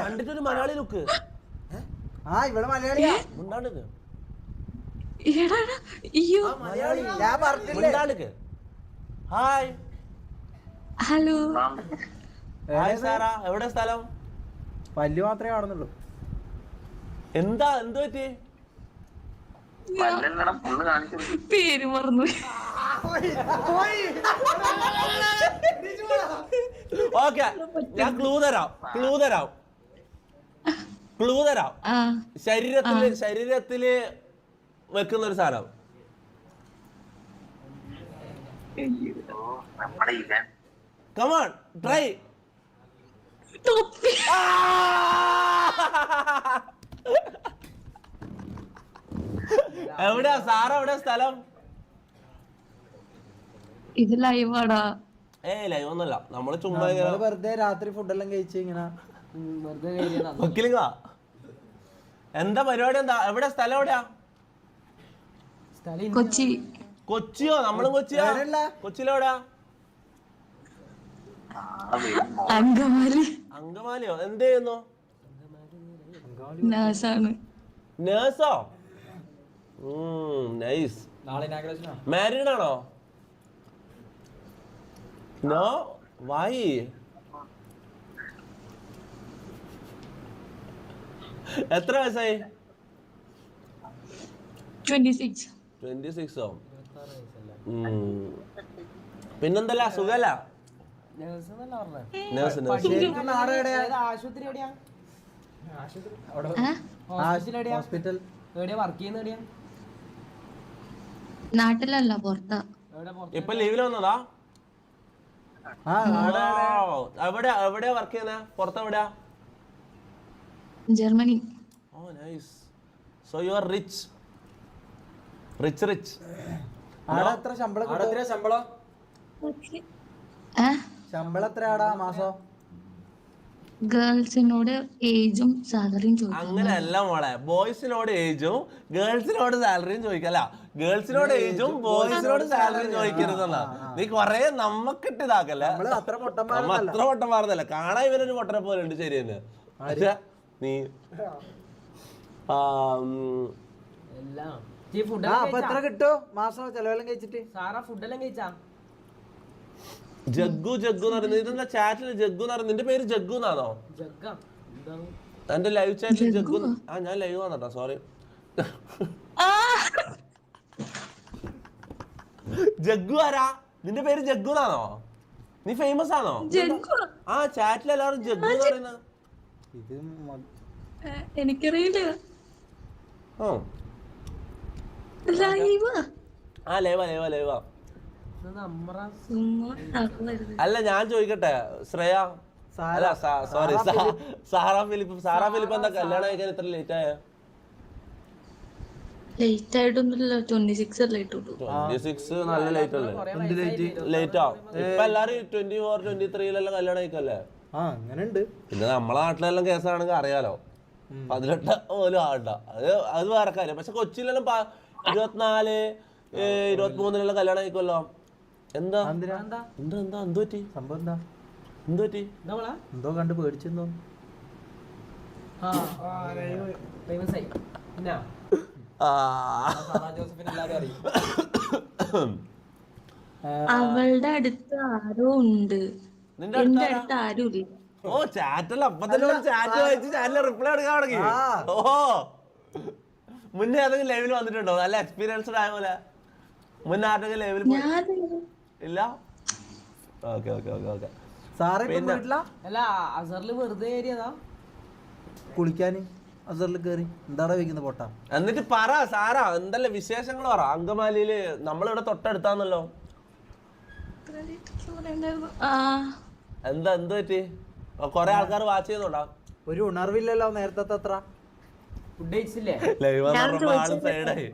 കണ്ടിട്ടൊരു Malayali look ആ. ഇവിടെ മലയാളിയാ. ഹായ്. ഹലോ. ഹായ് എടേ, സാറാ. എവിടെ സ്ഥലം? പല്ല് മാത്രമേ കാണുന്നുള്ളൂ. എന്താ എന്ത് പറ്റി? പേര് മറന്നു. ഓക്കെ ഞാൻ ക്ലൂ തരാം ക്ലൂ തരാം. ക്ലൂ തരാം. ആ. ശരീരത്തിൽ ശരീരത്തിൽ വെക്കുന്ന ഒരു സാധനം. കമോൺ ട്രൈ തൊപ്പി. എവിടെയാ സാറ എവിടെയാ സ്ഥലം? ഇത് ലൈവാടാ ഏ ലൈവ് ഒന്നല്ല നമ്മൾ ചുമ്മാ ഇങ്ങനെ- വെറുതെ രാത്രി ഫുഡെല്ലാം കഴിച്ച് ഇങ്ങനെ വെറുതെ കഴിക്കാ എന്താ പരിപാടി? എന്താ എവിടെ? സ്ഥലം എവിടെയാ? കൊച്ചി. കൊച്ചിയോ? നമ്മളും കൊച്ചിയാ. എവിടെയുള്ള? കൊച്ചിയിലെവിടെയാ നാളെ അങ്കമാലി. അങ്കമാലിയോ? എന്ത് ചെയ്യുന്നു? നേഴ്സോ? നൈസ് മാരീഡ് ആണോ? No Why? എത്ര വയസ്സായി? Twenty six. പിന്നെന്തല്ല സുഖല്ല? നാട് എവിടെയാ? ആശുപത്രി എവിടെയാ? ഹോസ്പിറ്റൽ എവിടെയാ? വർക്ക് ചെയ്യുന്ന എവിടെയാ? നാട്ടിലല്ല പുറത്ത്. ഇപ്പൊ ലീവിൽ വന്നതാ? ആ എവിടെ എവിടെയാ വർക്ക് ചെയ്യുന്നേ? പുറത്തെവിടെയാ? Germany. Oh nice so you are rich rich rich ആടാ എത്ര ശമ്പളം ശമ്പളം? ശമ്പളം എത്രയാടാ മാസം? ഗേൾസിനോട് ഏജും സാലറിയും ചോദിക്കും. അങ്ങനെയല്ല മോളെ. ബോയ്സിനോട് ഏജും ഗേൾസിനോട് സാലറിയും ചോദിക്കല്ല ഗേൾസിനോട് ഏജും ബോയ്സിനോട് സാലറിയും ചോദിക്കരുതെന്നാ. നീ കൊറേ നമ്മക്കിട്ട് ഇതാക്കല്ലേ അത്ര പൊട്ടം മാറുന്നല്ല കാണാൻ ഇവരൊരു പൊട്ടനെ പോലെ ഉണ്ട് ശരി തന്നെ നീ. എത്ര കിട്ടും? മാസം ചെലവെല്ലാം കഴിച്ചിട്ട്? സാറാ ഫുഡെല്ലാം കഴിച്ചാ? ജഗ്ഗു ജഗ്ഗു എന്ന് പറയുന്നത് ഇതെന്താ? ചാറ്റിൽ ജഗ്ഗു എന്ന് പറയുന്നത്. നിന്റെ പേര് ജഗ്ഗു എന്നാണോ? എന്റെ ലൈവ് ചാറ്റിൽ ജഗ്ഗു ആ ഞാൻ ലൈവ് ആണോ സോറി ജഗ്ഗു ആരാ? നിന്റെ പേര് ജഗ്ഗു എന്നാണോ? നീ ഫേമസ് ആണോ? ജഗ്ഗു ആ ചാറ്റിൽ എല്ലാവരും ജഗ്ഗു എന്ന് പറയുന്നത്. എനിക്കറിയില്ല. ആ. ലൈവ് ആ ലൈവാ ലൈവാ ലൈവാ ഇത് നമ്മറാ ചുമ്മാ നടക്കരുത്. അല്ല ഞാൻ ചോദിക്കട്ടെ. ശ്രേയ? അല്ല sorry Sarah Philip Sarah Philip എന്താ കല്യാണം കഴിക്കാൻ ഇത്ര ലേറ്റ് ആയ? ലേറ്റ് ആയിട്ടൊന്നുമില്ല. ട്വന്റി സിക്സ് അല്ലേ ഇട്ടുള്ളൂ. ട്വന്റി സിക്സ് നല്ല ലേറ്റ് അല്ലേ? എന്ത് ലേറ്റ് ലേറ്റ് ആവും ഇപ്പൊ എല്ലാരും ട്വന്റി ഫോർ ട്വന്റി ത്രീയിലെല്ലാം കല്യാണം കഴിക്കല്ലേ ആ അങ്ങനെ ഉണ്ട് പിന്നെ നമ്മളെ നാട്ടിലെല്ലാം കേസാണെങ്കിൽ അറിയാലോ. പതിനെട്ട് പോലും ആട്ട അത് അത് വേറെ കാര്യം. പക്ഷെ കൊച്ചിയിലെല്ലാം ഇരുപത്തിനാല് ഇരുപത്തിമൂന്നിലെല്ലാം കല്യാണം കഴിക്കുമല്ലോ എന്താ? എന്താ? എന്താ എന്താ പറ്റി? സംഭവം എന്താ? എന്ത് പറ്റി? എന്താ മോളെ? എന്തോ കണ്ട് പേടിച്ചെന്നോ അവളുടെ അടുത്ത് ആരോ ഉണ്ട്. നിന്റെ എന്റെ? അടുത്ത് ആരും ഇല്ല ഓ ചാറ്റല്ല അപ്പൊ തന്നെ ചാറ്റ് വായിച്ച് ചാറ്റിൽ റിപ്ലൈ എടുക്കാൻ തുടങ്ങി. ആ. ഓ മുന്നേ ഏതെങ്കിലും ലൈവിൽ വന്നിട്ടുണ്ടോ? നല്ല എക്സ്പീരിയൻസ്ഡ് ആയ പോലെ. മുന്നേ ആരുടെങ്കിലും ലൈവിൽ ഇല്ല? Okay okay okay okay. സാറേ ഇപ്പൊ പിന്നെ- വീട്ടിലാ? അല്ല അസറിൽ വെറുതെ ഏരിയതാ കുളിക്കാന് അസറിൽ കേറി. എന്താടാ വെക്കുന്നത് പോട്ട? എന്നിട്ട് പറ സാറാ എന്തല്ല വിശേഷങ്ങൾ പറ? അങ്കമാലിയിൽ നമ്മളിവിടെ തൊട്ടടുത്താന്നല്ലോ. ആ. എന്താ എന്ത് പറ്റി? കൊറേ ആൾക്കാർ വാച്ച് ചെയ്യുന്നുണ്ടോ ഒരു ഉണർവില്ലല്ലോ നേരത്തെ അത്ര. ലൈവ് ആൾ സൈഡായി?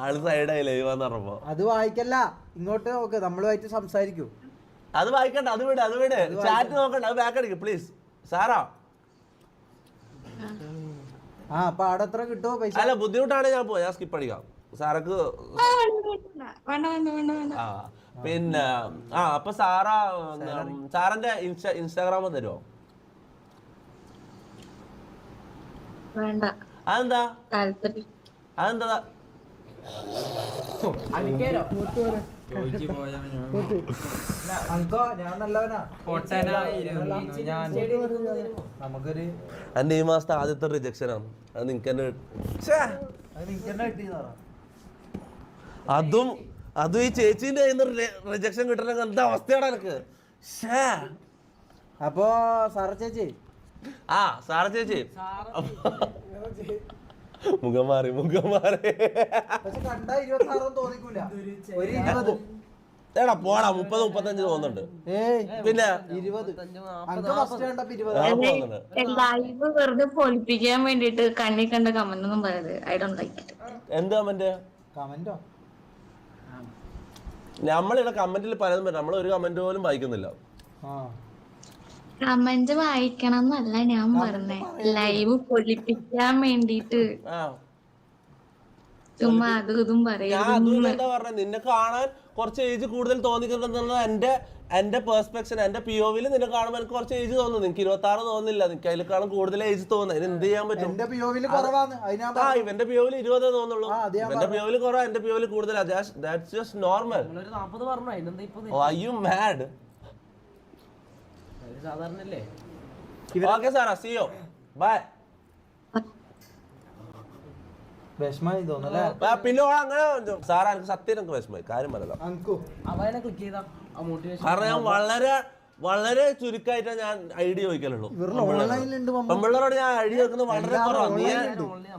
ആൾ സൈഡായി ലൈവ് പറഞ്ഞപ്പോ. അത് വായിക്കല്ല. ഇങ്ങോട്ട് നോക്ക്. നമ്മളുമായിട്ട് സംസാരിക്കൂ. അത് വായിക്കണ്ട. അത് വിട് അത് വിട്. ചാറ്റ് നോക്കണ്ട. അത് ബാക്ക് അടിക്കും പ്ലീസ് സാറാ. ആ അപ്പൊ അവിടെ എത്ര കിട്ടുമോ പൈസ? അല്ല ബുദ്ധിമുട്ടാണ് ഞാൻ പോയി. ഞാൻ സ്കിപ്പ് അടിക്കാം. സാറക്ക് പിന്നെ ആ അപ്പൊ സാറ സാറിന്റെ ഇൻസ്റ്റാ ഇൻസ്റ്റാഗ്രാം തരുമോ വേണ്ട. അതെന്താ? അതെന്താ? അടിക്കാലോ അങ്കോ ഞാൻ നല്ലവനാ. ഞാൻ നമുക്കൊരു എന്റെ ഈ മാസത്തെ ആദ്യത്തെ റിജക്ഷൻ ആണ്. അത് നിനക്ക് തന്നെ അത് അതും അതും ഈ ചേച്ചിന്റെ കയ്യിൽ നിന്ന് റിജക്ഷൻ കിട്ടണ എന്താ അവസ്ഥയാണ് എനിക്ക് ഷേ അപ്പോ സാറ ചേച്ചി ആ സാറ ചേച്ചി. മുഖം മാറി മുഖം മാറി. എടാ പോടാ മുപ്പത് മുപ്പത്തഞ്ച് തോന്നുന്നുണ്ട്. ഏയ് പിന്നെ ലൈവ് വെറുതെ പൊളിപ്പിക്കാൻ വേണ്ടിട്ട് കണ്ണി കണ്ട കമന്റ് ഒന്നും പറയരുത്. ഐ ഡോണ്ട് ലൈക്ക് ഇറ്റ് എന്ത് കമന്റ്? കമന്റോ നമ്മളിവിടെ കമന്റിൽ പലതും നമ്മൾ ഒരു കമന്റ് പോലും വായിക്കുന്നില്ല. ആ. കമന്റ് വായിക്കണം എന്നല്ല ഞാൻ പറഞ്ഞേ. ലൈവ് പൊളിപ്പിക്കാൻ വേണ്ടിട്ട്. ചുമ്മാ അതും ഇതും പറയും നിന്നെ കാണാൻ കുറച്ച് ഏജ് കൂടുതൽ തോന്നിക്കുന്നുണ്ടെന്നുള്ളത് എന്റെ എന്റെ പെർസ്പെക്ഷൻ എന്റെ പി ഒവിൽ നിന്നെ കാണുമ്പോൾ എനിക്ക് കുറച്ച് ഏജ് തോന്നുന്നു. നിനക്ക് ഇരുപത്തി ആറ് തോന്നുന്നില്ല. നിനക്ക് അതിലേക്കാളും കൂടുതൽ ഏജ് തോന്നുന്നു. അതിന് എന്ത് ചെയ്യാൻ പറ്റും? എന്റെ പി അതിനാ ആ ഇവന്റെ പി ഒവിൽ ഇരുപതേ തോന്നുള്ളൂ. എന്റെ പി ഒവിൽ കുറവാ. എന്റെ പി ഒവിൽ കൂടുതൽ ദാറ്റ്സ് ജസ്റ്റ് നോർമൽ അയ്യോ മാഡ് അത് സാധാരണ അല്ലേ ഓക്കെ സാർ സിയോ ബൈ വിഷമായി തോന്നല്ലേ പിന്നെ ഓൾ അങ്ങനെ സാർ എനിക്ക് സത്യം എനിക്ക് വിഷമായി കാര്യം പറയാം അങ്കു അവനെ ക്ലിക്ക് ചെയ്താ. ആ മോട്ടിവേഷൻ കാരണം ഞാൻ വളരെ വളരെ ചുരുക്കമായിട്ടാ ഞാൻ ഐഡിയ ചോദിക്കലുള്ളൂ. പെമ്പിള്ളേരോട് ഞാൻ ഐഡിയ വെക്കുന്നത് വളരെ കുറവാണ് നീ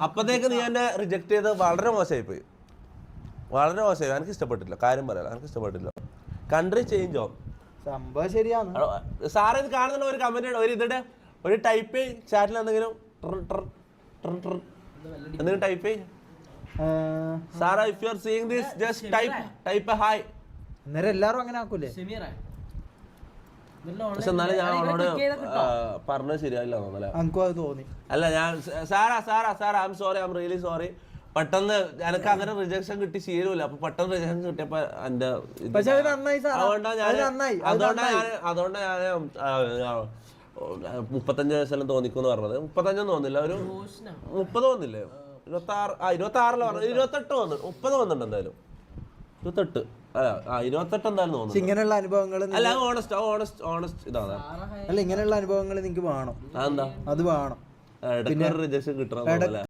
അപ്പത്തേക്ക് നീ എന്നെ റിജക്ട് ചെയ്ത് വളരെ മോശമായി പോയി. വളരെ മോശമായി. എനിക്ക് ഇഷ്ടപ്പെട്ടില്ല. കാര്യം പറയാം എനിക്ക് ഇഷ്ടപ്പെട്ടില്ല. കൺട്രി ചേഞ്ച് ആവും സംഭവം ശരിയാണ്. സാറ് ഇത് കാണുന്ന ഒരു കമന്റ് ഒരു ഇതിടെ. ഒരു ടൈപ്പ് ചാറ്റിൽ എന്തെങ്കിലും എന്തെങ്കിലും type Sarah if you are seeing this just type type hi അന്നേരം എല്ലാരും അങ്ങനെ ആക്കൂലേ? പക്ഷെ എന്നാലും ഞാൻ അവനോട് പറഞ്ഞത് ശരിയായില്ല തോന്നല്ലേ അങ്കു അത് തോന്നി. അല്ല ഞാൻ Sarah Sarah Sarah I'm sorry I'm really sorry പെട്ടെന്ന് എനിക്ക് അങ്ങനെ റിജക്ഷൻ കിട്ടി ശീലമില്ല. അപ്പൊ പെട്ടെന്ന് റിജക്ഷൻ കിട്ടിയപ്പോ എന്റെ അതുകൊണ്ടാണ് പക്ഷെ അത് നന്നായി സാർ അതുകൊണ്ടാ ഞാൻ അത് നന്നായി. അത് അതുകൊണ്ടാ നന്നായി. ഞാൻ അതുകൊണ്ടാ ഞാൻ ആ, ആ, മുപ്പത്തഞ്ച് വയസ്സെല്ലാം തോന്നിക്കും പറഞ്ഞത്. മുപ്പത്തഞ്ചൊന്നും തോന്നില്ല. ഒരു മുപ്പത് തോന്നില്ലേ? ഇരുപത്തി ആറ് ആ ഇരുപത്തി ആറിൽ പറഞ്ഞു ഇരുപത്തെട്ട് വന്നു മുപ്പത് വന്നിട്ടുണ്ട് എന്തായാലും. ഇരുപത്തെട്ട്. അല്ല ആ ഇരുപത്തെട്ട് എന്തായാലും തോന്നുന്നു. ഇങ്ങനെയുള്ള അനുഭവങ്ങൾ അല്ല ഓണസ്റ്റ് ഓണസ്റ്റ് ഓണസ്റ്റ് ഇതാണ്. അല്ല ഇങ്ങനെയുള്ള അനുഭവങ്ങൾ നിങ്ങക്ക് വേണം. അതെന്താ? അത് വേണം. ഇടയ്ക്ക് റിജക്ഷൻ കിട്ടണം